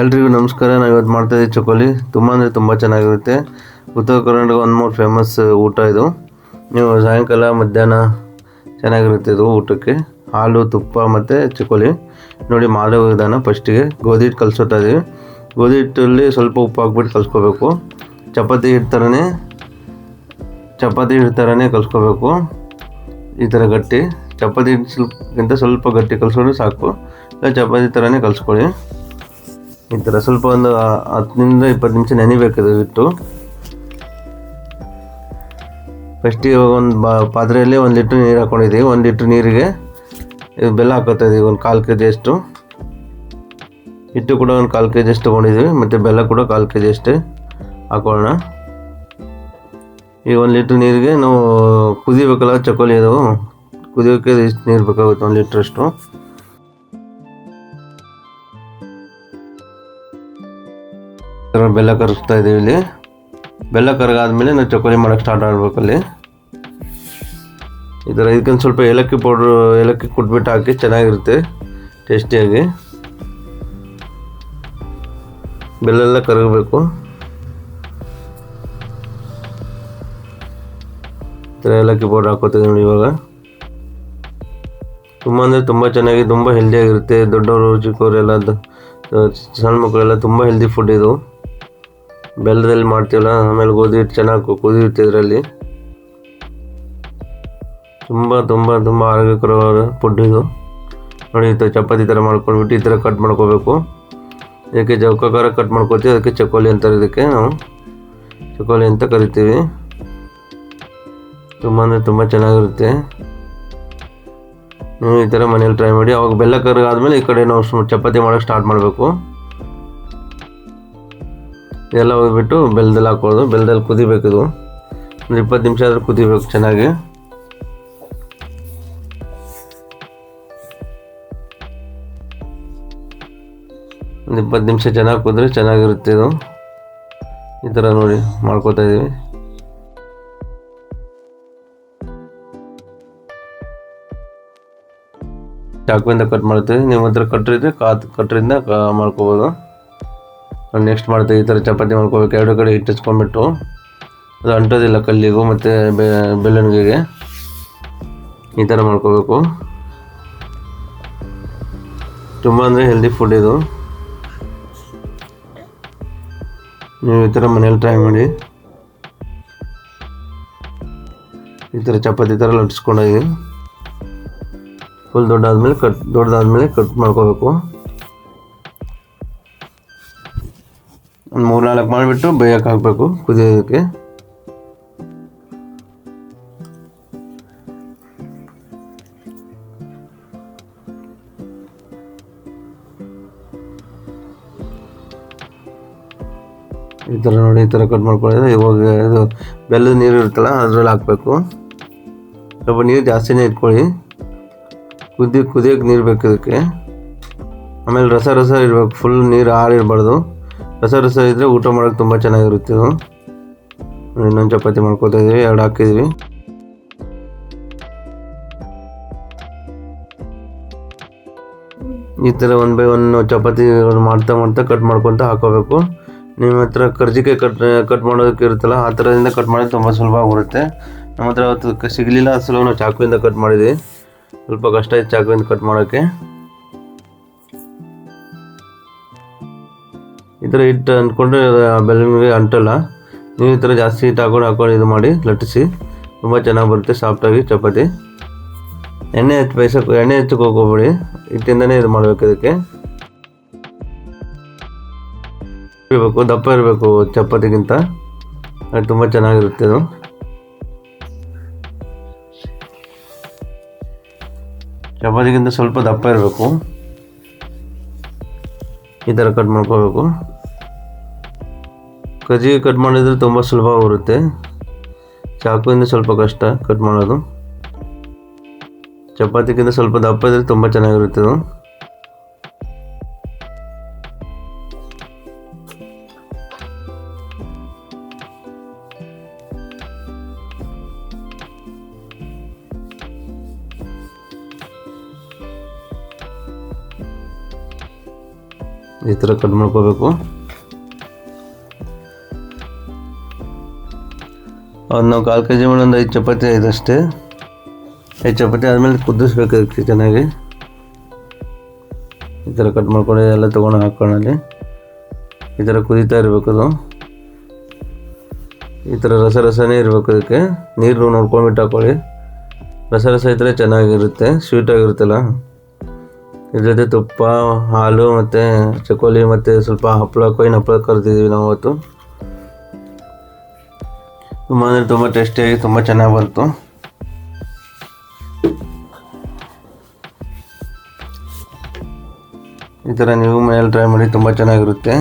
ಎಲ್ರಿಗೂ ನಮಸ್ಕಾರ. ನಾವು ಇವತ್ತು ಮಾಡ್ತಾಯಿದ್ದೀವಿ ಚಕೋಲಿ ತುಂಬ ಅಂದರೆ ತುಂಬ ಚೆನ್ನಾಗಿರುತ್ತೆ. ಉತ್ತರ ಕರ್ನಾಟಕ ಒಂದು ಮೂರು ಫೇಮಸ್ ಊಟ ಇದು. ನೀವು ಸಾಯಂಕಾಲ, ಮಧ್ಯಾಹ್ನ ಚೆನ್ನಾಗಿರುತ್ತೆ ಇದು ಊಟಕ್ಕೆ. ಹಾಲು, ತುಪ್ಪ ಮತ್ತು ಚಕೋಲಿ ನೋಡಿ ಮಾಡೋ ವಿಧಾನ ಫಸ್ಟಿಗೆ ಗೋಧಿ ಹಿಟ್ಟು ಕಲಿಸೋತಾ ಇದ್ದೀವಿ ಗೋಧಿ ಹಿಟ್ಟಲ್ಲಿ ಸ್ವಲ್ಪ ಉಪ್ಪು ಹಾಕ್ಬಿಟ್ಟು ಕಲಿಸ್ಕೋಬೇಕು. ಚಪಾತಿ ಹಿಟ್ಟು ಥರನೇ ಚಪಾತಿ ಹಿಟ್ಟು ಥರನೇ ಕಲಿಸ್ಕೋಬೇಕು. ಈ ಥರ ಗಟ್ಟಿ. ಚಪಾತಿ ಹಿಟ್ಟು ಸ್ವಲ್ಪಕ್ಕಿಂತ ಸ್ವಲ್ಪ ಗಟ್ಟಿ ಕಲಿಸ್ಕೊಂಡ್ರೆ ಸಾಕು. ಚಪಾತಿ ಥರನೇ ಕಲಿಸ್ಕೊಳ್ಳಿ. ಈ ಥರ ಸ್ವಲ್ಪ ಒಂದು ಹತ್ತರಿಂದ ಇಪ್ಪತ್ತು ನಿಮಿಷ ನೆನಿಬೇಕಿದೆ ಫಸ್ಟ್ ಇವಾಗ ಒಂದು ಬಾ, ಪಾತ್ರೆಯಲ್ಲಿ ಒಂದು ಲೀಟ್ರ್ ನೀರು ಹಾಕ್ಕೊಂಡಿದ್ದೀವಿ ಒಂದು ಲೀಟ್ರ್ ನೀರಿಗೆ ಇದು ಬೆಲ್ಲ ಹಾಕೋತಾ ಇದೀವಿ. ಒಂದು ಕಾಲು ಕೆ ಜಿ ಅಷ್ಟು. ಹಿಟ್ಟು ಕೂಡ ಒಂದು ಕಾಲು ಕೆ ಜಿ ಅಷ್ಟು ತೊಗೊಂಡಿದ್ದೀವಿ ಮತ್ತು ಬೆಲ್ಲ ಕೂಡ ಕಾಲು ಕೆ ಜಿ ಅಷ್ಟೇ ಹಾಕೊಳ್ಳೋಣ. ಈಗ ಒಂದು ಲೀಟ್ರ್ ನೀರಿಗೆ ನಾವು ಕುದಿಬೇಕಲ್ಲ ಚಕೋಲಿ ಅದು. ಕುದಿಯೋಕ್ಕೆ ಇಷ್ಟು ನೀರು ಬೇಕಾಗುತ್ತೆ, ಒಂದು ಲೀಟ್ರಷ್ಟು. ಥರ ಬೆಲ್ಲ ಕರಗಿಸ್ತಾ ಇದ್ದೀವಿ ಇಲ್ಲಿ. ಬೆಲ್ಲ ಕರಗಾದ್ಮೇಲೆ ನಾವು ಚಕೋಲಿ ಮಾಡೋಕ್ಕೆ ಸ್ಟಾರ್ಟ್ ಮಾಡಬೇಕಲ್ಲಿ ಈ ಥರ ಇದಕ್ಕೊಂದು ಸ್ವಲ್ಪ ಏಲಕ್ಕಿ ಪೌಡ್ರ್ ಏಲಕ್ಕಿ ಕುಟ್ಬಿಟ್ಟು ಹಾಕಿ ಚೆನ್ನಾಗಿರುತ್ತೆ, ಟೇಸ್ಟಿಯಾಗಿ. ಬೆಲ್ಲ ಎಲ್ಲ ಕರಗಬೇಕು. ಈ ಥರ ಏಲಕ್ಕಿ ಪೌಡ್ರ್ ಹಾಕೋತೀವಿ ನೋಡಿ ಇವಾಗ. ತುಂಬ ಅಂದರೆ ತುಂಬ ಚೆನ್ನಾಗಿ, ತುಂಬ ಹೆಲ್ದಿಯಾಗಿರುತ್ತೆ ದೊಡ್ಡವರು, ಚಿಕ್ಕವರೆಲ್ಲ ಎಲ್ಲ ಸಣ್ಣ ಮಕ್ಕಳೆಲ್ಲ ತುಂಬ ಹೆಲ್ದಿ ಫುಡ್ ಇದು. ಬೆಲ್ಲದಲ್ಲಿ ಮಾಡ್ತೀವಲ್ಲ, ಆಮೇಲೆ ಗೋಧಿ ಹಿಟ್ಟು ಚೆನ್ನಾಗಿ ಕುದಿಯುತ್ತೆ ಇದರಲ್ಲಿ ತುಂಬ ತುಂಬ ತುಂಬ ಆರೋಗ್ಯಕರವಾದ ಫುಡ್ ಇದು. ನೋಡಿ ಈ ಥರ ಚಪಾತಿ ಥರ ಮಾಡ್ಕೊಂಡ್ಬಿಟ್ಟು ಈ ಥರ ಕಟ್ ಮಾಡ್ಕೋಬೇಕು. ಇದಕ್ಕೆ ಚೌಕಾಕಾರ ಕಟ್ ಮಾಡ್ಕೊತೀವಿ ಅದಕ್ಕೆ ಚಕೋಲಿ ಅಂತಾರೆ ಇದಕ್ಕೆ ನಾವು. ಚಕೋಲಿ ಅಂತ ಕರಿತೀವಿ. ತುಂಬ ಅಂದರೆ ತುಂಬ ಚೆನ್ನಾಗಿರುತ್ತೆ. ನೀವು ಈ ಥರ ಮನೇಲಿ ಟ್ರೈ ಮಾಡಿ, ಅವಾಗ ಬೆಲ್ಲ ಕರಗಾದ್ಮೇಲೆ ಈ ಕಡೆ ನಾವು ಚಪಾತಿ ಮಾಡೋಕ್ಕೆ ಸ್ಟಾರ್ಟ್ ಮಾಡಬೇಕು. ಇದೆಲ್ಲ ಹೋಗ್ಬಿಟ್ಟು ಬೆಲ್ಲದಲ್ಲಿ ಹಾಕೊಳ್ಳೋದು. ಬೆಲ್ದಲ್ಲಿ ಕುದಿಬೇಕು ಇದು. ಒಂದು ಇಪ್ಪತ್ತು ನಿಮಿಷ ಆದರೂ ಕುದಿಬೇಕು ಚೆನ್ನಾಗಿ. ಒಂದು ಇಪ್ಪತ್ತು ನಿಮಿಷ ಚೆನ್ನಾಗಿ ಕುದ್ರೆ ಚೆನ್ನಾಗಿರುತ್ತೆ ಇದು. ಈ ಥರ ನೋಡಿ ಮಾಡ್ಕೋತಾ ಇದ್ದೀವಿ ಚಾಕುವಿಂದ ಕಟ್ ಮಾಡ್ತೀವಿ. ನಿಮ್ಮ ಹತ್ರ ಕಟ್ರಿದ್ರೆ ಕಾತ್ ಕಟ್ರಿಂದ ಮಾಡ್ಕೋಬೋದು. ನೆಕ್ಸ್ಟ್ ಮಾಡ್ತೀವಿ ಈ ಥರ ಚಪಾತಿ ಮಾಡ್ಕೋಬೇಕು. ಎರಡು ಕಡೆ ಹಿಟ್ಟು ಹಚ್ಕೊಂಡ್ಬಿಟ್ಟು ಅದು ಅಂಟೋದಿಲ್ಲ ಕಲ್ಲಿಗೂ ಮತ್ತು ಬೆಳ್ಳನಿಗೆ ಈ ಥರ ಮಾಡ್ಕೋಬೇಕು. ತುಂಬ ಅಂದರೆ ಹೆಲ್ದಿ ಫುಡ್ ಇದು. ನೀವು ಈ ಥರ ಮನೇಲಿ ಟ್ರೈ ಮಾಡಿ. ಈ ಥರ ಚಪಾತಿ ಥರ ಲಟ್ಸ್ಕೊಂಡೋಗಿ ಫುಲ್ ದೊಡ್ಡಾದ್ಮೇಲೆ ಕಟ್ ದೊಡ್ಡದಾದ್ಮೇಲೆ ಕಟ್ ಮಾಡ್ಕೋಬೇಕು. ಒಂದು ಮೂರು ನಾಲ್ಕು ಮಾಡಿಬಿಟ್ಟು ಬೇಯಕ್ಕೆ ಹಾಕಬೇಕು ಕುದಿಯೋದಕ್ಕೆ. ಈ ಥರ ನೋಡಿ, ಈ ಥರ ಕಟ್ ಮಾಡ್ಕೊಳ್ಳೋದು. ಇವಾಗ ಇದು ಬೆಲ್ಲದ ನೀರು ಇರುತ್ತಲ್ಲ, ಅದರಲ್ಲಿ ಹಾಕಬೇಕು. ಸ್ವಲ್ಪ ನೀರು ಜಾಸ್ತಿನೇ ಇಟ್ಕೊಳ್ಳಿ. ಕುದಿ ಕುದಿಯೋಕ್ಕೆ ನೀರು ಬೇಕು ಇದಕ್ಕೆ. ಆಮೇಲೆ ರಸ ರಸ ಇರಬೇಕು. ಫುಲ್ ನೀರು ಆರಿರಬಾರ್ದು ರಸ ರಸ ಇದ್ದರೆ ಊಟ ಮಾಡೋಕ್ಕೆ ತುಂಬ ಚೆನ್ನಾಗಿರುತ್ತೆ ಇನ್ನೊಂದು ಚಪಾತಿ ಮಾಡ್ಕೊತಾ ಇದ್ದೀವಿ ಎರಡು ಹಾಕಿದ್ವಿ. ಈ ಥರ ಒನ್ ಬೈ ಒನ್ ಚಪಾತಿ ಮಾಡ್ತಾ ಮಾಡ್ತಾ ಕಟ್ ಮಾಡ್ಕೊತ ಹಾಕೋಬೇಕು. ನಿಮ್ಮ ಹತ್ರ ಕರ್ಜಿಕಾಯಿ ಕಟ್ ಕಟ್ ಮಾಡೋದಕ್ಕೆ ಇರುತ್ತಲ್ಲ, ಆ ಥರದಿಂದ ಕಟ್ ಮಾಡೋದು ತುಂಬ ಸುಲಭ ಆಗಿರುತ್ತೆ ನಮ್ಮ ಹತ್ರ ಅವತ್ತು ಸಿಗಲಿಲ್ಲ ಅಸಲು ಸಲ ನಾವು ಚಾಕುವಿಂದ ಕಟ್ ಮಾಡಿದ್ವಿ. ಸ್ವಲ್ಪ ಕಷ್ಟ ಇತ್ತು ಚಾಕುವಿಂದ ಕಟ್ ಮಾಡೋಕ್ಕೆ. ಈ ಥರ ಹಿಟ್ಟು ಅಂದ್ಕೊಂಡ್ರೆ ಬೆಲೂನ್ಗೆ ಅಂಟಲ್ಲ. ನೀವು ಈ ಥರ ಜಾಸ್ತಿ ಹಿಟ್ಟು ಹಾಕೊಂಡು ಹಾಕೊಂಡು ಇದು ಮಾಡಿ ಲಟ್ಟಿಸಿ. ತುಂಬ ಚೆನ್ನಾಗಿ ಬರುತ್ತೆ ಸಾಫ್ಟಾಗಿ ಚಪಾತಿ. ಎಣ್ಣೆ ಹೆಚ್ಚು ಬೇಯಿಸೋಕೆ ಎಣ್ಣೆ ಹೆಚ್ಚಕ್ಕೆ ಹೋಗ್ಬೇಡಿ ಹಿಟ್ಟಿಂದನೇ ಇದು ಮಾಡಬೇಕು ಇದಕ್ಕೆ. ಇರಬೇಕು, ದಪ್ಪ ಇರಬೇಕು ಚಪಾತಿಗಿಂತ. ಅದು ತುಂಬ ಚೆನ್ನಾಗಿರುತ್ತೆ ಇದು. ಚಪಾತಿಗಿಂತ ಸ್ವಲ್ಪ ದಪ್ಪ ಇರಬೇಕು. ಈ ಥರ ಕಟ್ ಮಾಡ್ಕೋಬೇಕು. ಕಜ್ಜಿಗೆ ಕಟ್ ಮಾಡಿದರೆ ತುಂಬ ಸುಲಭ ಬರುತ್ತೆ. ಚಾಕುವಿಂದ ಸ್ವಲ್ಪ ಕಷ್ಟ ಕಟ್ ಮಾಡೋದು. ಚಪಾತಿಗಿಂತ ಸ್ವಲ್ಪ ದಪ್ಪ ಇದ್ದರೆ ತುಂಬ ಚೆನ್ನಾಗಿರುತ್ತೆ ಅದು. ಈ ಥರ ಕಟ್ ಮಾಡ್ಕೋಬೇಕು. ಅದು ನಾವು ಕಾಲು ಕೆ ಜಿ ಒಂದು ಐದು ಚಪಾತಿ ಇದಷ್ಟೇ ಐದು ಚಪಾತಿ ಆದಮೇಲೆ ಕುದಿಸ್ಬೇಕು ಅದಕ್ಕೆ ಚೆನ್ನಾಗಿ. ಈ ಥರ ಕಟ್ ಮಾಡ್ಕೊಂಡು ಎಲ್ಲ ತೊಗೊಂಡು ಹಾಕ್ಕೊಳ್ಳಿ ಈ ಥರ ಕುದೀತಾ ಇರಬೇಕು ಅದು. ಈ ಥರ ರಸ ರಸನೇ ಇರಬೇಕು ಅದಕ್ಕೆ. ನೀರು ನೋಡ್ಕೊಂಡ್ಬಿಟ್ಟು ಹಾಕೊಳ್ಳಿ. ರಸ ರಸ ಇದ್ದರೆ ಚೆನ್ನಾಗಿರುತ್ತೆ ಸ್ವೀಟಾಗಿರುತ್ತಲ್ಲ ಇದ್ರ ಜೊತೆ ತುಪ್ಪ, ಹಾಲು ಮತ್ತು ಚಕೋಲಿ ಮತ್ತು ಸ್ವಲ್ಪ ಹಪ್ಪಳ ಕೊಯ್ನ ಹಪ್ಪಳ ಕರೆದಿದ್ದೀವಿ ನಾವು ಅವತ್ತು. ತುಂಬ ಅಂದರೆ ತುಂಬ ಟೇಸ್ಟಿಯಾಗಿ ತುಂಬ ಚೆನ್ನಾಗಿ ಬಂತು. ಈ ಥರ ನೀವು ಮನೇಲಿ ಟ್ರೈ ಮಾಡಿ ತುಂಬ ಚೆನ್ನಾಗಿರುತ್ತೆ.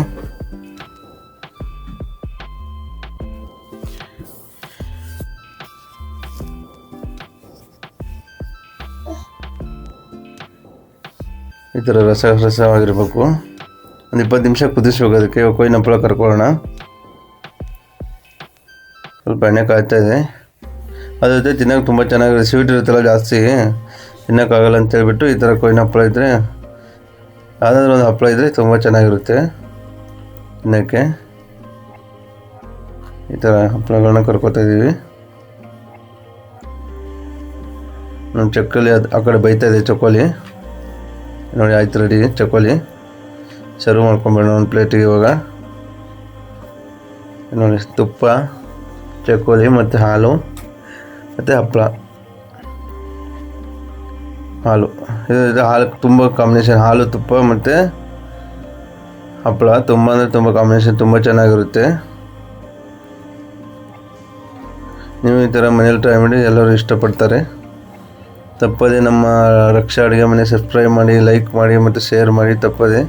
ಈ ಥರ ರಸ ರಸವಾಗಿರಬೇಕು. ಒಂದು ಇಪ್ಪತ್ತು ನಿಮಿಷ ಕುದಿಸಿ ಹೋಗೋದಕ್ಕೆ ಕೊಯ್ನಪ್ಪಳ ಕರ್ಕೊಳ್ಳೋಣ. ಎಣ್ಣೆ ಕಾಯ್ತಾ ಇದೆ. ಅದ್ರ ಜೊತೆ ತಿನ್ನೋಕೆ ತುಂಬ ಚೆನ್ನಾಗಿರುತ್ತೆ ಸ್ವೀಟ್ ಇರುತ್ತಲ್ಲ ಜಾಸ್ತಿ. ತಿನ್ನೋಕ್ಕಾಗಲ್ಲ ಅಂತ ಹೇಳ್ಬಿಟ್ಟು ಈ ಥರ ಕೊಯ್ನ ಹಪ್ಪಳ ಇದ್ದರೆ ಯಾವುದಾದ್ರೂ ಒಂದು ಹಪ್ಪಳ ಇದ್ದರೆ ತುಂಬ ಚೆನ್ನಾಗಿರುತ್ತೆ. ತಿನ್ನೋಕ್ಕೆ ಈ ಥರ ಹಪ್ಪಳಗಳನ್ನ ಕರ್ಕೋತಾ ಇದ್ದೀವಿ ನಮ್ಮ ಚಕ್ಕಲಿ ಅದು ಆ ಕಡೆ ಬೈತಾ ಇದೆ ಚಕೋಲಿ ನೋಡಿ, ಆಯ್ತು ರೆಡಿ ಚಕೋಲಿ ಸರ್ವ್ ಮಾಡ್ಕೊಂಬೇಡ ಒಂದು ಪ್ಲೇಟಿಗೆ ಇವಾಗ. ನೋಡಿ, ತುಪ್ಪ. ಚಕೋಲಿ ಮತ್ತು ಹಾಲು ಮತ್ತು ಹಪ್ಪಳ ಹಾಲು. ಇದು ಹಾಲು ತುಂಬ ಕಾಂಬಿನೇಷನ್ ಹಾಲು ತುಪ್ಪ ಮತ್ತು ಹಪ್ಪಳ ತುಂಬ ಅಂದರೆ ತುಂಬ ಕಾಂಬಿನೇಷನ್ ತುಂಬ ಚೆನ್ನಾಗಿರುತ್ತೆ. ನೀವು ಈ ಥರ ಮನೇಲಿ ಟ್ರೈ ಮಾಡಿ ಎಲ್ಲರೂ ಇಷ್ಟಪಡ್ತಾರೆ. ತಪ್ಪದೇ ನಮ್ಮ ರಕ್ಷಾ ಅಡುಗೆ ಮನೆ ಸಬ್ಸ್ಕ್ರೈಬ್ ಮಾಡಿ ಲೈಕ್ ಮಾಡಿ ಮತ್ತು ಶೇರ್ ಮಾಡಿ ತಪ್ಪದೆ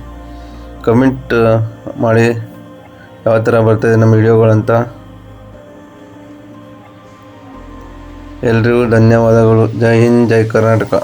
ಕಮೆಂಟ್ ಮಾಡಿ. ಯಾವ ಥರ ಬರ್ತದೆ ನಮ್ಮ ವಿಡಿಯೋಗಳಂತ ಎಲ್ರಿಗೂ ಧನ್ಯವಾದಗಳು. ಜೈ ಹಿಂದ್ ಜೈ ಕರ್ನಾಟಕ.